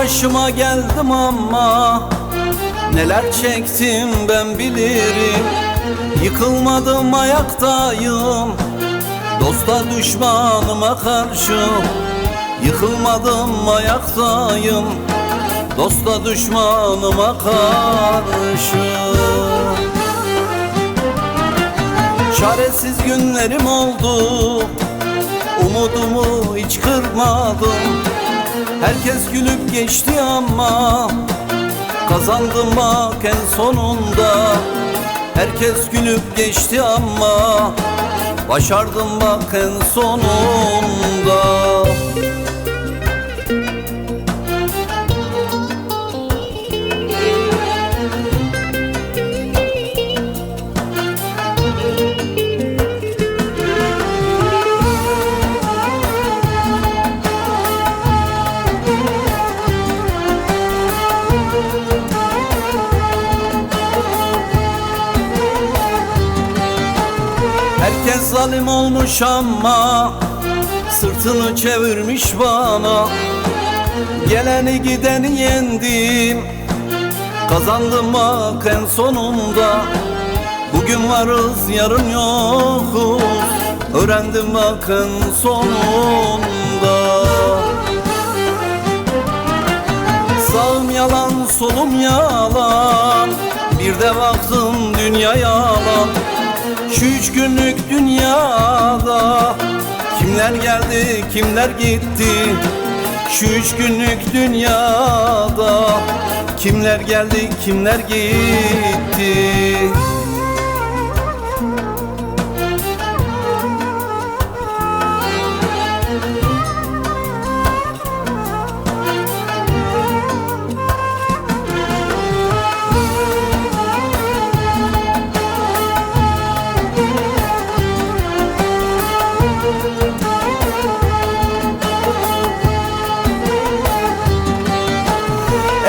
başıma geldim ama Neler çektim ben bilirim. Yıkılmadım ayaktayım. Dosta düşmanıma karşı Yıkılmadım ayaktayım. Dosta düşmanıma karşı. Çaresiz günlerim oldu. Umudumu hiç kırmadım Herkes gülüp geçti ama Kazandım bak en sonunda. Herkes gülüp geçti ama Başardım bak en sonunda Herkes zalim olmuş ama Sırtını çevirmiş bana. Geleni gideni yendim Kazandım bak en sonunda. Bugün varız yarın yokuz Öğrendim bak en sonunda. Sağım yalan solum yalan Bir de baktım dünya yalan Şu üç günlük dünyada Kimler geldi kimler gitti? Şu üç günlük dünyada Kimler geldi kimler gitti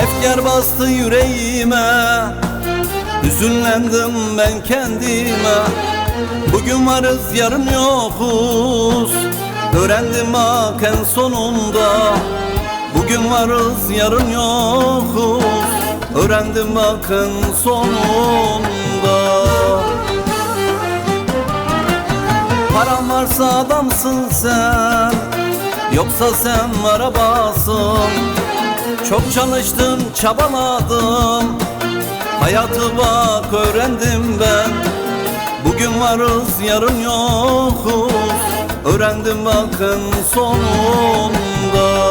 Efkar bastı yüreğime. Hüzünlendim ben kendime. Bugün varız yarın yokuz. Öğrendim bak en sonunda. Bugün varız yarın yokuz. Öğrendim bak en sonunda. Paran varsa adamsın sen. Yoksa sen arabasın Çok çalıştım çabaladım. Hayatı bak öğrendim ben. Bugün varız yarın yokuz. Öğrendim bakın sonunda